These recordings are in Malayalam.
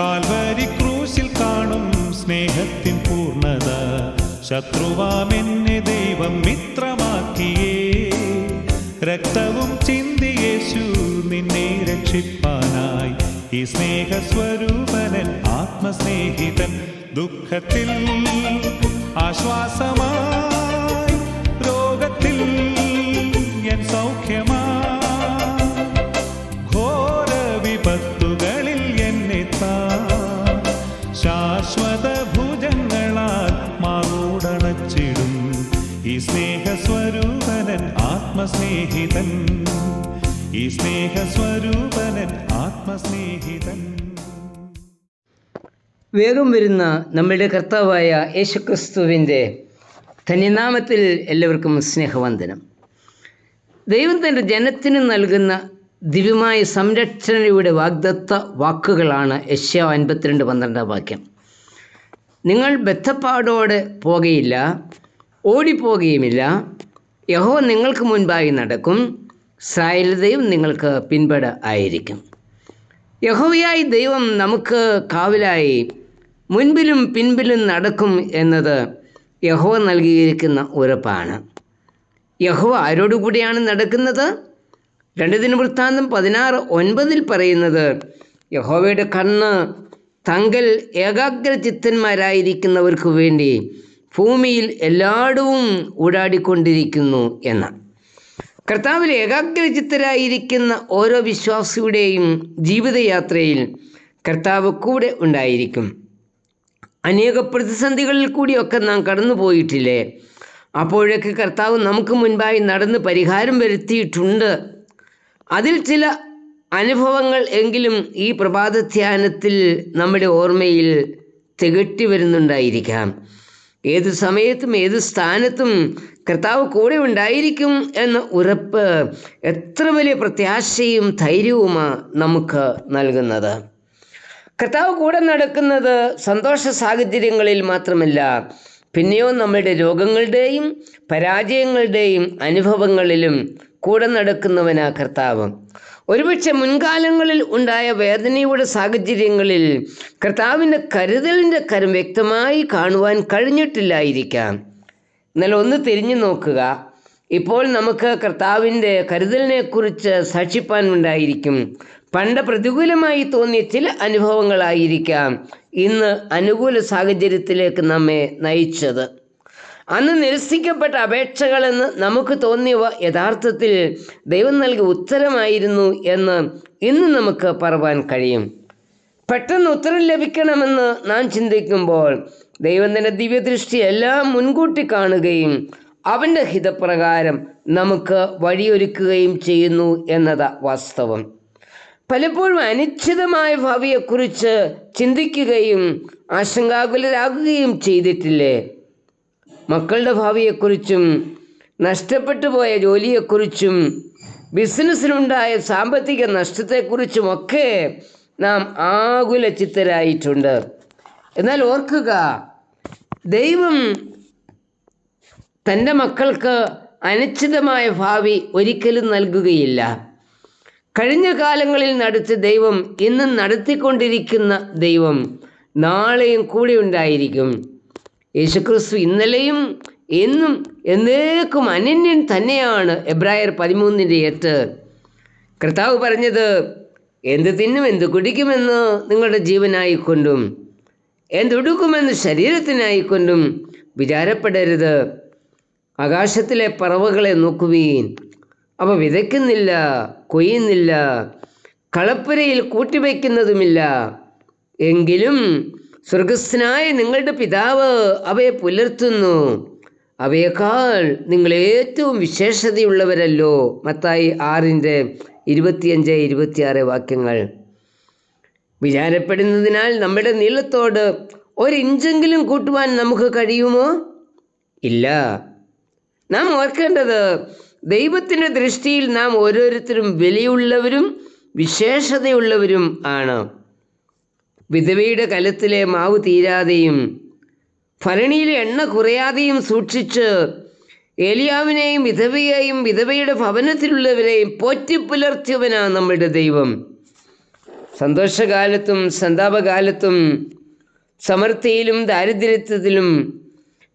കാൽവരി ക്രൂശിൽ കാണും സ്നേഹത്തിൻ പൂർണത ശത്രുവാമെന്നെ ദൈവം മിത്രമാക്കിയേ. രക്തവും ചിന്തിയേശു നിന്നെ രക്ഷിപ്പാനായി. ഈ സ്നേഹസ്വരൂപനൻ ആത്മസ്നേഹിതൻ ദുഃഖത്തിൽ ആശ്വാസമായി ആത്മസ്നേഹിതൻ. ഈ സ്നേഹസ്വരൂപനൻ ആത്മസ്നേഹിതൻ. വേഗം വരുന്ന നമ്മുടെ കർത്താവായ യേശുക്രിസ്തുവിന്റെ ധന്യനാമത്തിൽ എല്ലാവർക്കും സ്നേഹവന്ദനം. ദൈവം തന്റെ ജനത്തിന് നൽകുന്ന ദിവ്യമായ സംരക്ഷണയുടെ വാഗ്ദത്ത വാക്കുകളാണ് യശ്യ അൻപത്തിരണ്ട് പന്ത്രണ്ടാം വാക്യം. നിങ്ങൾ ബദ്ധപ്പാടോടെ പോകുകയില്ല ഓടിപ്പോകുകയുമില്ല യഹോ നിങ്ങൾക്ക് മുൻപായി നടക്കും. ദൈവം നിങ്ങൾക്ക് പിൻപട ആയിരിക്കും. യഹോവയായി ദൈവം നമുക്ക് കാവലായി മുൻപിലും പിൻപിലും നടക്കും എന്നത് യഹോവ നൽകിയിരിക്കുന്ന ഉറപ്പാണ്. യഹോവ ആരോടുകൂടിയാണ് നടക്കുന്നത്? രണ്ട് ദിനവൃത്താന്തം പതിനാറ് ഒൻപതിൽ പറയുന്നത് യഹോവയുടെ കണ്ണ് തങ്കൽ ഏകാഗ്ര ചിത്തന്മാരായിരിക്കുന്നവർക്ക് വേണ്ടി ഭൂമിയിൽ എല്ലായിടവും ഊടാടിക്കൊണ്ടിരിക്കുന്നു എന്ന്. കർത്താവിൽ ഏകാഗ്രചിത്തരായിരിക്കുന്ന ഓരോ വിശ്വാസിയുടെയും ജീവിതയാത്രയിൽ കർത്താവ് കൂടെ ഉണ്ടായിരിക്കും. അനേക പ്രതിസന്ധികളിൽ കൂടിയൊക്കെ നാം കടന്നു പോയിട്ടില്ലേ അപ്പോഴൊക്കെ കർത്താവ് നമുക്ക് മുൻപായി നടന്ന് പരിഹാരം വരുത്തിയിട്ടുണ്ട്. അതിൽ ചില അനുഭവങ്ങൾ എങ്കിലും ഈ പ്രഭാത ധ്യാനത്തിൽ നമ്മുടെ ഓർമ്മയിൽ തികട്ടി വരുന്നുണ്ടായിരിക്കാം. ഏത് സമയത്തും ഏത് സ്ഥാനത്തും കർത്താവ് കൂടെ ഉണ്ടായിരിക്കും എന്ന ഉറപ്പ് എത്ര വലിയ പ്രത്യാശയും ധൈര്യവുമാണ് നമുക്ക് നൽകുന്നത്. കർത്താവ് കൂടെ നടക്കുന്നത് സന്തോഷ സാഹചര്യങ്ങളിൽ മാത്രമല്ല പിന്നെയോ നമ്മുടെ രോഗങ്ങളുടെയും പരാജയങ്ങളുടെയും അനുഭവങ്ങളിലും കൂടെ നടക്കുന്നവനാ കർത്താവ്. ഒരുപക്ഷെ മുൻകാലങ്ങളിൽ ഉണ്ടായ വേദനയുടെ സാഹചര്യങ്ങളിൽ കർത്താവിന്റെ കരുതലിന്റെ കരം വ്യക്തമായി കാണുവാൻ കഴിഞ്ഞിട്ടില്ലായിരിക്കാം. എന്നാൽ ഒന്ന് തിരിഞ്ഞു നോക്കുക. ഇപ്പോൾ നമുക്ക് കർത്താവിന്റെ കരുതലിനെക്കുറിച്ച് സാക്ഷിപ്പാൻ ഉണ്ടായിരിക്കും. പണ്ട് പ്രതികൂലമായി തോന്നിയ ചില അനുഭവങ്ങളായിരിക്കാം ഇന്ന് അനുകൂല സാഹചര്യത്തിലേക്ക് നമ്മെ നയിച്ചത്. അന്ന് നിരസിക്കപ്പെട്ട അപേക്ഷകളെന്ന് നമുക്ക് തോന്നിയവ യഥാർത്ഥത്തിൽ ദൈവം നൽകിയ ഉത്തരമായിരുന്നു എന്ന് ഇന്ന് നമുക്ക് പറവാൻ കഴിയും. പെട്ടെന്ന് ഉത്തരം ലഭിക്കണമെന്ന് നാം ചിന്തിക്കുമ്പോൾ ദൈവത്തിന്റെ ദിവ്യദൃഷ്ടി എല്ലാം മുൻകൂട്ടി കാണുകയും അവന്റെ ഹിതപ്രകാരം നമുക്ക് വഴിയൊരുക്കുകയും ചെയ്യുന്നു എന്നത് വാസ്തവം. പലപ്പോഴും അനിശ്ചിതമായ ഭാവിയെക്കുറിച്ച് ചിന്തിക്കുകയും ആശങ്കാകുലരാകുകയും ചെയ്തിട്ടില്ലേ? മക്കളുടെ ഭാവിയെക്കുറിച്ചും നഷ്ടപ്പെട്ടു പോയ ജോലിയെക്കുറിച്ചും ബിസിനസ്സിനുണ്ടായ സാമ്പത്തിക നഷ്ടത്തെക്കുറിച്ചുമൊക്കെ നാം ആകുല ചിത്തരായിട്ടുണ്ട്. എന്നാൽ ഓർക്കുക ദൈവം തന്റെ മക്കൾക്ക് അനിശ്ചിതമായ ഭാവി ഒരിക്കലും നൽകുകയില്ല. കഴിഞ്ഞ കാലങ്ങളിൽ നടത്തിയ ദൈവം ഇന്നും നടത്തിക്കൊണ്ടിരിക്കുന്ന ദൈവം നാളെയും കൂടെ ഉണ്ടായിരിക്കും. യേശുക്രിസ്തു ഇന്നലെയും എന്നും എന്നേക്കും അനന്യൻ തന്നെയാണ്. എബ്രായർ പതിമൂന്നിന്റെ എട്ട്. കർത്താവ് പറഞ്ഞത് എന്ത് തിന്നും എന്ത് കുടിക്കുമെന്ന് നിങ്ങളുടെ ജീവനായിക്കൊണ്ടും എന്തുടുക്കുമെന്ന് ശരീരത്തിനായിക്കൊണ്ടും വിചാരപ്പെടരുത്. ആകാശത്തിലെ പറവകളെ നോക്കുവീൻ. അവ വിതയ്ക്കുന്നില്ല കൊയ്യുന്നില്ല കളപ്പുരയിൽ കൂട്ടിവയ്ക്കുന്നതുമില്ല എങ്കിലും സ്വർഗസ്ഥനായ നിങ്ങളുടെ പിതാവ് അവയെ പുലർത്തുന്നു. അവയേക്കാൾ നിങ്ങൾ ഏറ്റവും വിശേഷതയുള്ളവരല്ലോ. മത്തായി ആറിന്റെ ഇരുപത്തിയഞ്ച് ഇരുപത്തിയാറ് വാക്യങ്ങൾ. വിചാരപ്പെടുന്നതിനാൽ നമ്മുടെ നീളത്തോട് ഒരിഞ്ചെങ്കിലും കൂട്ടുവാൻ നമുക്ക് കഴിയുമോ? ഇല്ല. നാം ഓർക്കേണ്ടത് ദൈവത്തിന്റെ ദൃഷ്ടിയിൽ നാം ഓരോരുത്തരും വിലയുള്ളവരും വിശേഷതയുള്ളവരും ആണ്. വിധവയുടെ കലത്തിലെ മാവ് തീരാതെയും ഭരണിയിലെ എണ്ണ കുറയാതെയും സൂക്ഷിച്ച് ഏലിയാവിനെയും വിധവയെയും വിധവയുടെ ഭവനത്തിലുള്ളവരെയും പോറ്റിപ്പുലർത്തിയവനാണ് നമ്മുടെ ദൈവം. സന്തോഷകാലത്തും സന്താപകാലത്തും സമൃദ്ധിയിലും ദാരിദ്ര്യത്തിലും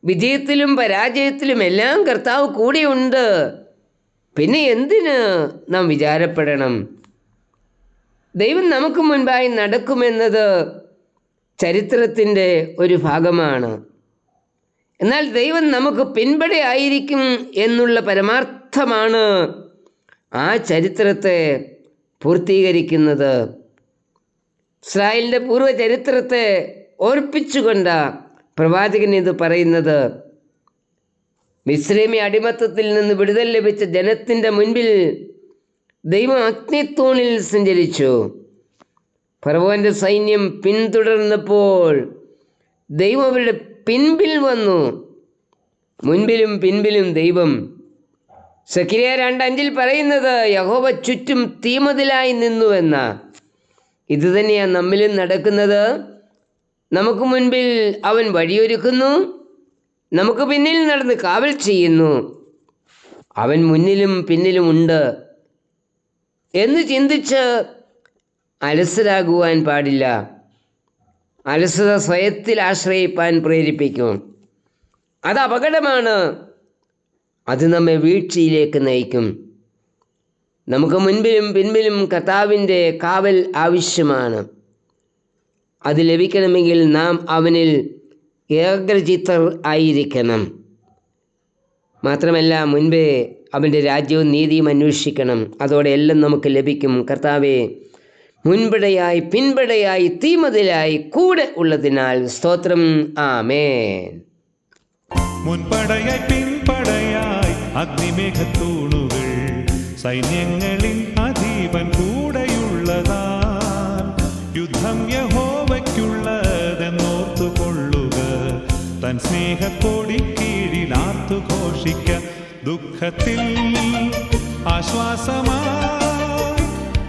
വിജയത്തിലും പരാജയത്തിലും എല്ലാം കർത്താവ് കൂടെയുണ്ട്. പിന്നെ എന്തിന് നാം വിചാരപ്പെടണം? ദൈവം നമുക്ക് മുൻപായി നടക്കുമെന്നത് ചരിത്രത്തിന്റെ ഒരു ഭാഗമാണ്. എന്നാൽ ദൈവം നമുക്ക് പിൻപടയായിരിക്കും എന്നുള്ള പരമാർത്ഥമാണ് ആ ചരിത്രത്തെ പൂർത്തീകരിക്കുന്നത്. ഇസ്രായേലിന്റെ പൂർവ ചരിത്രത്തെ ഓർപ്പിച്ചുകൊണ്ട് പ്രവാചകൻ ഇത് പറയുന്നത് മിശ്രമി അടിമത്തത്തിൽ നിന്ന് വിടുതൽ ലഭിച്ച ജനത്തിന്റെ മുൻപിൽ ദൈവം അഗ്നിത്തൂണിൽ സഞ്ചരിച്ചു. ഫറവോന്റെ സൈന്യം പിന്തുടർന്നപ്പോൾ ദൈവം അവരുടെ പിൻപിൽ വന്നു. മുൻപിലും പിൻപിലും ദൈവം സക്കിരിയ രണ്ടഞ്ചിൽ പറയുന്നത് യഹോവ ചുറ്റും തീമതിലായി നിന്നു എന്ന. ഇത് തന്നെയാണ് നമ്മിലും നടക്കുന്നത്. നമുക്ക് മുൻപിൽ അവൻ വഴിയൊരുക്കുന്നു. നമുക്ക് പിന്നിൽ നടന്ന് കാവൽ ചെയ്യുന്നു. അവൻ മുന്നിലും പിന്നിലും ഉണ്ട്. എന്ന് ചിന്തിച്ച് അലസരാകുവാൻ പാടില്ല. അലസത സ്വയത്തിൽ ആശ്രയിപ്പാൻ പ്രേരിപ്പിക്കും. അത് അപകടമാണ്. അത് നമ്മെ വീഴ്ചയിലേക്ക് നയിക്കും. നമുക്ക് മുൻപിലും പിൻപിലും കർത്താവിന്റെ കാവൽ ആവശ്യമാണ്. അത് ലഭിക്കണമെങ്കിൽ നാം അവനിൽ ഏകചിത്തർ ആയിരിക്കണം. മാത്രമല്ല മുൻപേ അവന്റെ രാജ്യവും നീതിയും അന്വേഷിക്കണം. അതോടെ എല്ലാം നമുക്ക് ലഭിക്കും. കർത്താവെ മുൻപടയായി പിൻപടയായി തീമതിലായി കൂടെ ഉള്ളതിനാൽ സ്തോത്രം. ആമേൻ. മുൻപടയായി പിൻപടയായി അഗ്നിമേഘത്തൂണുകൾ സൈന്യങ്ങളിൽ അധീപൻ കൂടെയുള്ളതാ യുദ്ധം യഹോവയ്ക്കുള്ളതെന്നോർത്തുകൊള്ളുക. തൻ ഘോഷിക്ക ദുഃഖത്തിൽ ആശ്വാസമാ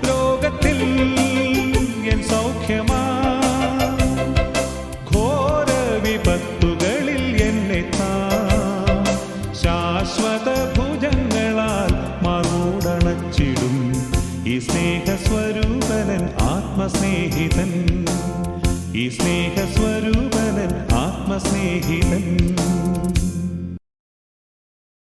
രോഗത്തിൽ എൻ സൗഖ്യമാ. ഘോര വിപത്തുകളിൽ എന്നെ താ. ശാശ്വത ഭുജങ്ങളാൽ മറുടണച്ചിടും ഈ സ്നേഹസ്വരൂപനൻ